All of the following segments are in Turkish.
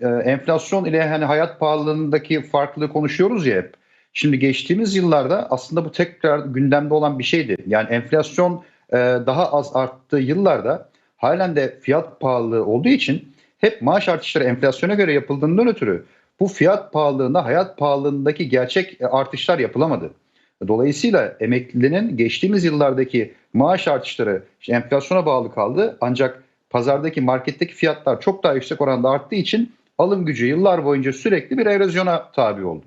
e, enflasyon ile hani hayat pahalılığındaki farklılığı konuşuyoruz ya hep. Şimdi geçtiğimiz yıllarda aslında bu tekrar gündemde olan bir şeydi. Yani enflasyon e, daha az arttığı yıllarda halen de fiyat pahalılığı olduğu için hep maaş artışları enflasyona göre yapıldığından ötürü bu fiyat pahalılığında hayat pahalılığındaki gerçek e, artışlar yapılamadı. Dolayısıyla emeklinin geçtiğimiz yıllardaki maaş artışları işte enflasyona bağlı kaldı. Ancak pazardaki marketteki fiyatlar çok daha yüksek oranda arttığı için alım gücü yıllar boyunca sürekli bir erozyona tabi oldu.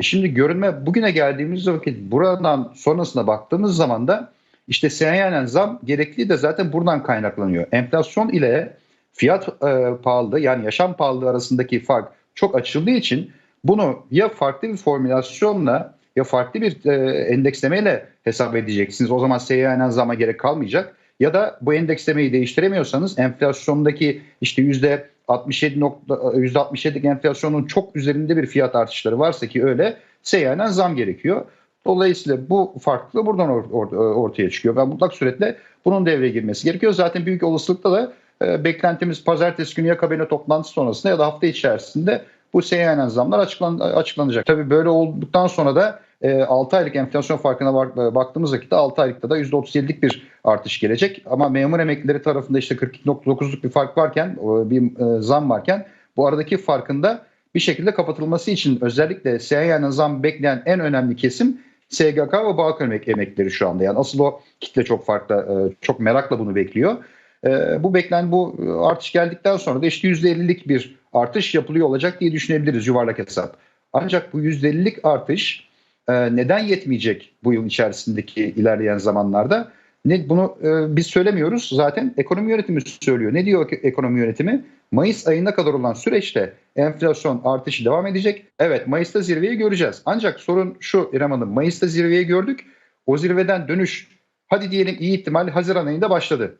E şimdi görünme bugüne geldiğimiz vakit buradan sonrasına baktığımız zaman da işte seyyanen zam gerekli de zaten buradan kaynaklanıyor. Enflasyon ile fiyat e, pahalılığı yani yaşam pahalılığı arasındaki fark çok açıldığı için bunu ya farklı bir formülasyonla ya farklı bir e, endekslemeyle hesap edeceksiniz. O zaman seyyanen zama gerek kalmayacak. Ya da bu endekslemeyi değiştiremiyorsanız enflasyondaki işte yüzde 67 nokta, %67'lik enflasyonun çok üzerinde bir fiyat artışları varsa ki öyle seyyanen zam gerekiyor. Dolayısıyla bu farklılığı buradan or, or, ortaya çıkıyor. Ve mutlak suretle bunun devreye girmesi gerekiyor. Zaten büyük olasılıkla da e, beklentimiz pazartesi günü ya kabine toplantısı sonrasında ya da hafta içerisinde bu seyyanen zamlar açıklan, açıklanacak. Tabii böyle olduktan sonra da e, 6 aylık enflasyon farkına bak, baktığımız vakitte 6 aylıkta da %37'lik bir artış gelecek. Ama memur emeklileri tarafında işte 42.9'luk bir fark varken, bir e, zam varken bu aradaki farkında bir şekilde kapatılması için özellikle seyyanen zam bekleyen en önemli kesim SGK ve Bağkur emek, emeklileri şu anda. Yani asıl o kitle çok farklı, e, çok merakla bunu bekliyor. E, bu beklen bu artış geldikten sonra da işte %50'lik bir artış yapılıyor olacak diye düşünebiliriz yuvarlak hesap. Ancak bu %50'lik artış e, neden yetmeyecek bu yıl içerisindeki ilerleyen zamanlarda? Ne, bunu e, biz söylemiyoruz zaten ekonomi yönetimi söylüyor. Ne diyor ekonomi yönetimi? Mayıs ayına kadar olan süreçte enflasyon artışı devam edecek. Evet Mayıs'ta zirveyi göreceğiz. Ancak sorun şu İrem Hanım Mayıs'ta zirveyi gördük. O zirveden dönüş hadi diyelim iyi ihtimal Haziran ayında başladı.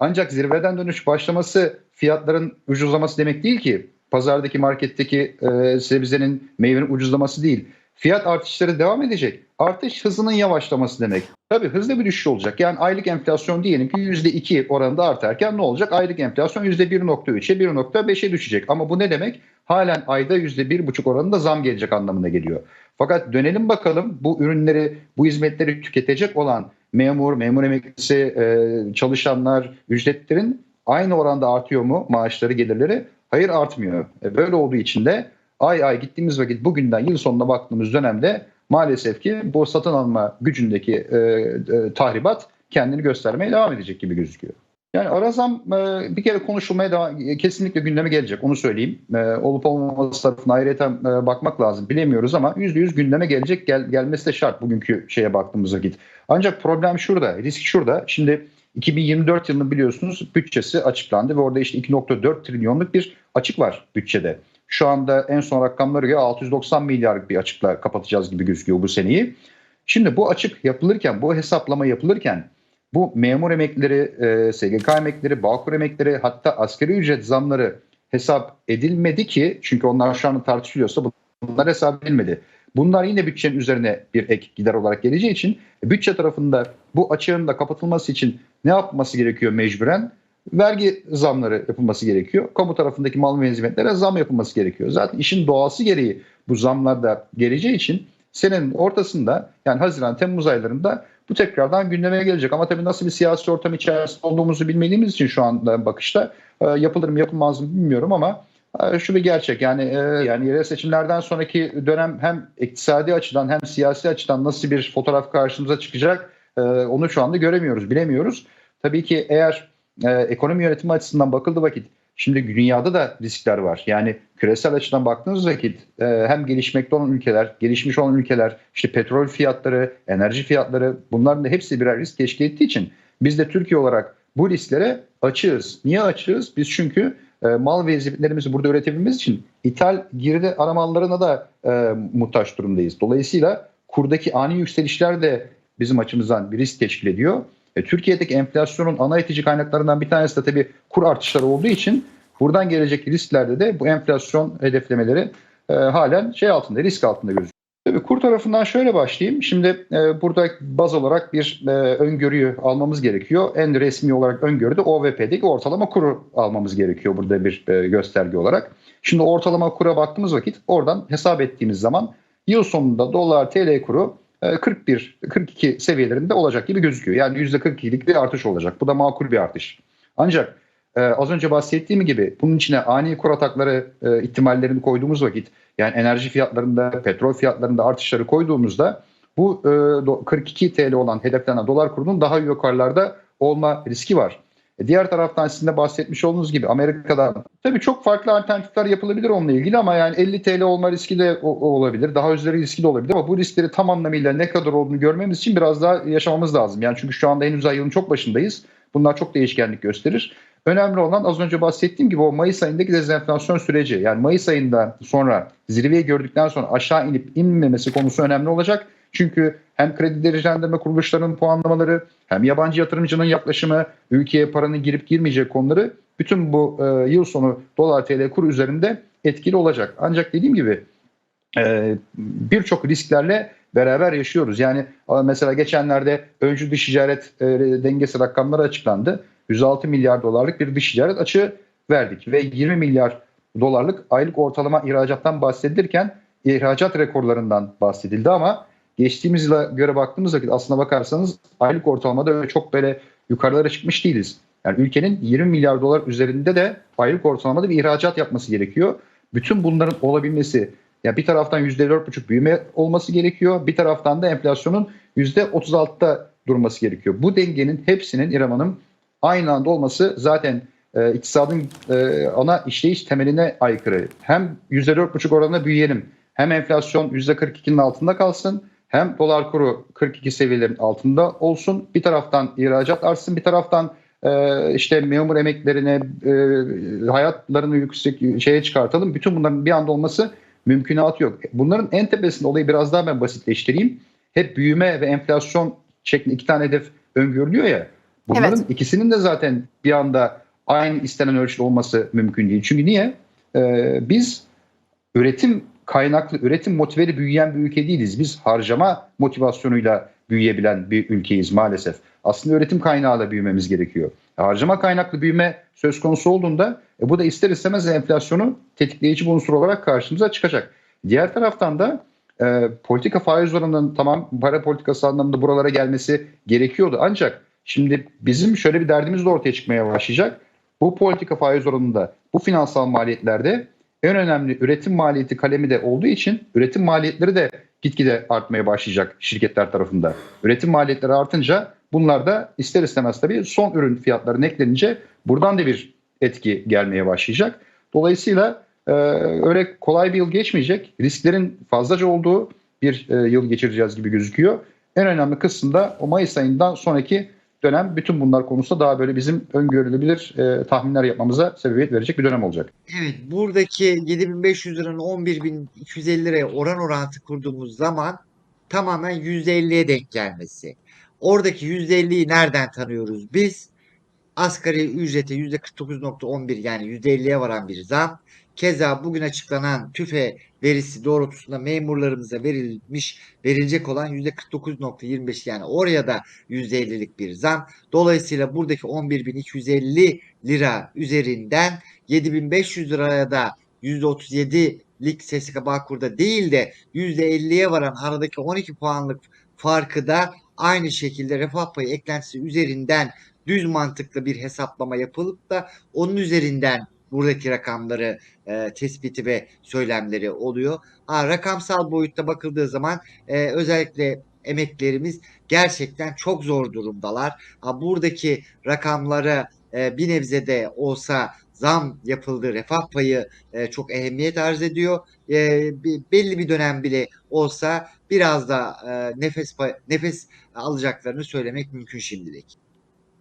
Ancak zirveden dönüş başlaması fiyatların ucuzlaması demek değil ki. Pazardaki marketteki e, sebzenin meyvenin ucuzlaması değil. Fiyat artışları devam edecek. Artış hızının yavaşlaması demek. Tabii hızlı bir düşüş olacak. Yani aylık enflasyon diyelim ki %2 oranında artarken ne olacak? Aylık enflasyon %1.3'e 1.5'e düşecek. Ama bu ne demek? Halen ayda %1.5 oranında zam gelecek anlamına geliyor. Fakat dönelim bakalım bu ürünleri, bu hizmetleri tüketecek olan memur, memur emeklisi, e, çalışanlar, ücretlerin aynı oranda artıyor mu maaşları, gelirleri? Hayır artmıyor. E, böyle olduğu için de ay ay gittiğimiz vakit bugünden yıl sonuna baktığımız dönemde maalesef ki bu satın alma gücündeki e, e, tahribat kendini göstermeye devam edecek gibi gözüküyor. Yani Arazam e, bir kere konuşulmaya devam, kesinlikle gündeme gelecek onu söyleyeyim. E, olup olmaması tarafına ayrıca e, bakmak lazım bilemiyoruz ama %100 gündeme gelecek gel, gelmesi de şart bugünkü şeye baktığımız vakit. Ancak problem şurada, risk şurada. Şimdi 2024 yılının biliyorsunuz bütçesi açıklandı ve orada işte 2.4 trilyonluk bir açık var bütçede. Şu anda en son rakamları göre 690 milyarlık bir açıkla kapatacağız gibi gözüküyor bu seneyi. Şimdi bu açık yapılırken, bu hesaplama yapılırken bu memur emekleri, e, SGK emekleri, Bağkur emekleri hatta asgari ücret zamları hesap edilmedi ki çünkü onlar şu an tartışılıyorsa bunlar hesap edilmedi. Bunlar yine bütçenin üzerine bir ek gider olarak geleceği için bütçe tarafında bu açığın da kapatılması için ne yapması gerekiyor mecburen? Vergi zamları yapılması gerekiyor. Kamu tarafındaki mal ve hizmetlere zam yapılması gerekiyor. Zaten işin doğası gereği bu zamlar da geleceği için senenin ortasında yani Haziran Temmuz aylarında bu tekrardan gündeme gelecek. Ama tabii nasıl bir siyasi ortam içerisinde olduğumuzu bilmediğimiz için şu anda bakışta e, yapılır mı yapılmaz mı bilmiyorum ama e, şu bir gerçek yani e, yani yerel seçimlerden sonraki dönem hem iktisadi açıdan hem siyasi açıdan nasıl bir fotoğraf karşımıza çıkacak onu şu anda göremiyoruz, bilemiyoruz. Tabii ki eğer ekonomi yönetimi açısından bakıldığı vakit Şimdi dünyada da riskler var. Yani küresel açıdan baktığınız vakit e, hem gelişmekte olan ülkeler, gelişmiş olan ülkeler, işte petrol fiyatları, enerji fiyatları bunların da hepsi birer risk teşkil ettiği için biz de Türkiye olarak bu risklere açığız. Niye açığız? Biz çünkü e, mal ve hizmetlerimizi burada üretebilmemiz için ithal girdi aramallarına da e, muhtaç durumdayız. Dolayısıyla kurdaki ani yükselişler de bizim açımızdan bir risk teşkil ediyor. E, Türkiye'deki enflasyonun ana itici kaynaklarından bir tanesi de tabii kur artışları olduğu için buradan gelecek risklerde de bu enflasyon hedeflemeleri e, halen şey altında risk altında gözüküyor. Tabii kur tarafından şöyle başlayayım. Şimdi e, burada baz olarak bir e, öngörüyü almamız gerekiyor. En resmi olarak öngörüde OVP'deki ortalama kuru almamız gerekiyor burada bir e, gösterge olarak. Şimdi ortalama kura baktığımız vakit oradan hesap ettiğimiz zaman yıl sonunda dolar TL kuru 41-42 seviyelerinde olacak gibi gözüküyor. Yani %42'lik bir artış olacak. Bu da makul bir artış. Ancak e, az önce bahsettiğim gibi bunun içine ani kur atakları e, ihtimallerini koyduğumuz vakit yani enerji fiyatlarında, petrol fiyatlarında artışları koyduğumuzda bu e, do- 42 TL olan hedeflenen dolar kurunun daha yukarılarda olma riski var. E, Diğer taraftan sizin de bahsetmiş olduğunuz gibi Amerika'da tabii çok farklı alternatifler yapılabilir onunla ilgili ama yani 50 TL olma riski de olabilir. Daha üzeri riski de olabilir ama bu riskleri tam anlamıyla ne kadar olduğunu görmemiz için biraz daha yaşamamız lazım. Yani çünkü şu anda henüz ay yılın çok başındayız. Bunlar çok değişkenlik gösterir. Önemli olan az önce bahsettiğim gibi o Mayıs ayındaki dezenflasyon süreci. Yani Mayıs ayında sonra zirveyi gördükten sonra aşağı inip inmemesi konusu önemli olacak. Çünkü hem kredi derecelendirme kuruluşlarının puanlamaları hem yabancı yatırımcının yaklaşımı ülkeye paranın girip girmeyecek konuları bütün bu e, yıl sonu dolar tl kur üzerinde etkili olacak. Ancak dediğim gibi e, birçok risklerle beraber yaşıyoruz. Yani mesela geçenlerde öncü dış ticaret e, dengesi rakamları açıklandı. 106 milyar dolarlık bir dış ticaret açığı verdik ve 20 milyar dolarlık aylık ortalama ihracattan bahsedilirken ihracat rekorlarından bahsedildi ama geçtiğimiz yıla göre baktığımız vakit aslına bakarsanız aylık ortalamada öyle çok böyle yukarılara çıkmış değiliz. Yani ülkenin 20 milyar dolar üzerinde de aylık ortalamada bir ihracat yapması gerekiyor. Bütün bunların olabilmesi ya bir taraftan %4,5 büyüme olması gerekiyor. Bir taraftan da enflasyonun %36'da durması gerekiyor. Bu dengenin hepsinin İrem Hanım aynı anda olması zaten e, iktisadın e, ana işleyiş temeline aykırı. Hem %4,5 oranında büyüyelim hem enflasyon %42'nin altında kalsın hem dolar kuru 42 seviyelerin altında olsun. Bir taraftan ihracat artsın bir taraftan e, işte memur emeklerine e, hayatlarını yüksek şeye çıkartalım. Bütün bunların bir anda olması mümkünatı yok. Bunların en tepesinde olayı biraz daha ben basitleştireyim. Hep büyüme ve enflasyon şeklinde iki tane hedef öngörülüyor ya. Bunların Evet. ikisinin de zaten bir anda aynı istenen ölçüde olması mümkün değil. Çünkü niye? Ee, biz üretim kaynaklı, üretim motiveli büyüyen bir ülke değiliz. Biz harcama motivasyonuyla büyüyebilen bir ülkeyiz maalesef. Aslında üretim kaynağıyla büyümemiz gerekiyor. Harcama kaynaklı büyüme söz konusu olduğunda e, bu da ister istemez enflasyonu tetikleyici bir unsur olarak karşımıza çıkacak. Diğer taraftan da e, politika faiz oranının tamam para politikası anlamında buralara gelmesi gerekiyordu. Ancak şimdi bizim şöyle bir derdimiz de ortaya çıkmaya başlayacak. Bu politika faiz oranında bu finansal maliyetlerde en önemli üretim maliyeti kalemi de olduğu için üretim maliyetleri de gitgide artmaya başlayacak şirketler tarafında. Üretim maliyetleri artınca bunlar da ister istemez tabii son ürün fiyatlarına eklenince buradan da bir etki gelmeye başlayacak. Dolayısıyla e, öyle kolay bir yıl geçmeyecek. Risklerin fazlaca olduğu bir e, yıl geçireceğiz gibi gözüküyor. En önemli kısımda o Mayıs ayından sonraki dönem bütün bunlar konusunda daha böyle bizim öngörülebilir e, tahminler yapmamıza sebebiyet verecek bir dönem olacak. Evet, buradaki 7500 liranın 11250 liraya oran orantı kurduğumuz zaman tamamen %50'ye denk gelmesi. Oradaki %50'yi nereden tanıyoruz biz? Asgari ücrete %49.11 yani %50'ye varan bir zam. Keza bugün açıklanan TÜFE verisi doğrultusunda memurlarımıza verilmiş, verilecek olan %49.25 yani oraya da %50'lik bir zam. Dolayısıyla buradaki 11.250 lira üzerinden 7500 liraya da %37'lik SSK Bağkur'da değil de %50'ye varan aradaki 12 puanlık farkı da aynı şekilde refah payı eklentisi üzerinden düz mantıklı bir hesaplama yapılıp da onun üzerinden buradaki rakamları e, tespiti ve söylemleri oluyor. Ha, rakamsal boyutta bakıldığı zaman e, özellikle emeklerimiz gerçekten çok zor durumdalar. Ha, buradaki rakamlara e, bir nebze de olsa zam yapıldı, refah payı e, çok ehemmiyet arz ediyor. E, belli bir dönem bile olsa biraz da e, nefes nefes alacaklarını söylemek mümkün şimdilik.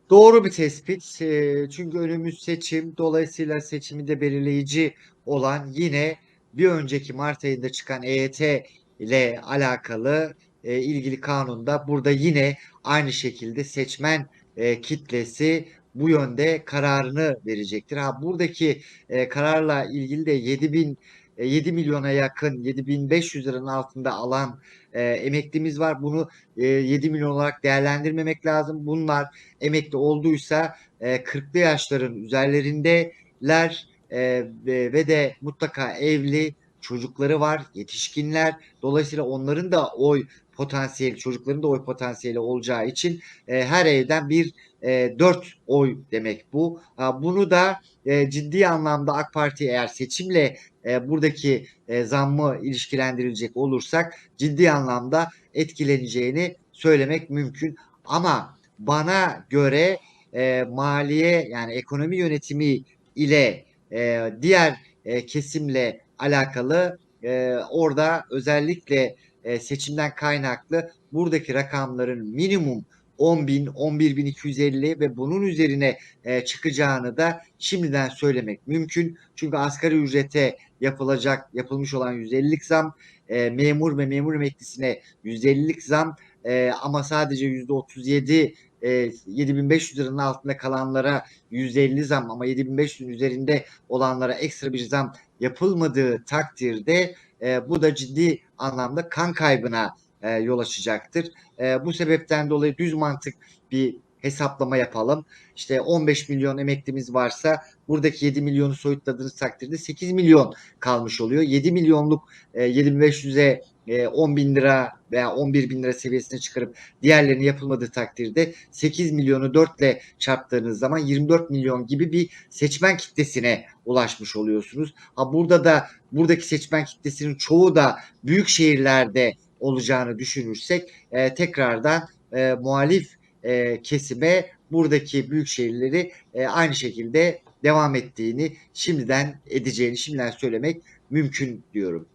Doğru bir tespit. E, çünkü önümüz seçim. Dolayısıyla seçimi de belirleyici olan yine bir önceki Mart ayında çıkan EYT ile alakalı e, ilgili kanunda burada yine aynı şekilde seçmen e, kitlesi bu yönde kararını verecektir. Ha buradaki e, kararla ilgili de 7000 e, 7 milyona yakın 7500 liranın altında alan e, emeklimiz var. Bunu e, 7 milyon olarak değerlendirmemek lazım. Bunlar emekli olduysa e, 40'lı yaşların üzerlerindeler e, ve, ve de mutlaka evli çocukları var, yetişkinler. Dolayısıyla onların da oy potansiyeli, çocukların da oy potansiyeli olacağı için e, her evden bir e, 4 oy demek bu. Ha, bunu da e, ciddi anlamda AK Parti eğer seçimle e, buradaki e, zammı ilişkilendirilecek olursak ciddi anlamda etkileneceğini söylemek mümkün. Ama bana göre e, maliye yani ekonomi yönetimi ile e, diğer e, kesimle alakalı e, orada özellikle e, seçimden kaynaklı buradaki rakamların minimum 10.000, 11.250 ve bunun üzerine e, çıkacağını da şimdiden söylemek mümkün. Çünkü asgari ücrete yapılacak, yapılmış olan %50'lik zam, e, memur ve memur emeklisine %50'lik zam e, ama sadece %37 e, 7500 liranın altında kalanlara %50 zam ama 7500'ün üzerinde olanlara ekstra bir zam yapılmadığı takdirde e, bu da ciddi anlamda kan kaybına e, yol açacaktır. E, bu sebepten dolayı düz mantık bir hesaplama yapalım. İşte 15 milyon emeklimiz varsa buradaki 7 milyonu soyutladığınız takdirde 8 milyon kalmış oluyor. 7 milyonluk e, 7500'e e, 10 bin lira veya 11 bin lira seviyesine çıkarıp diğerlerinin yapılmadığı takdirde 8 milyonu 4 ile çarptığınız zaman 24 milyon gibi bir seçmen kitlesine ulaşmış oluyorsunuz. Ha burada da buradaki seçmen kitlesinin çoğu da büyük şehirlerde olacağını düşünürsek e, tekrardan e, muhalif e, kesime buradaki büyük şehirleri e, aynı şekilde devam ettiğini şimdiden edeceğini şimdiden söylemek mümkün diyorum.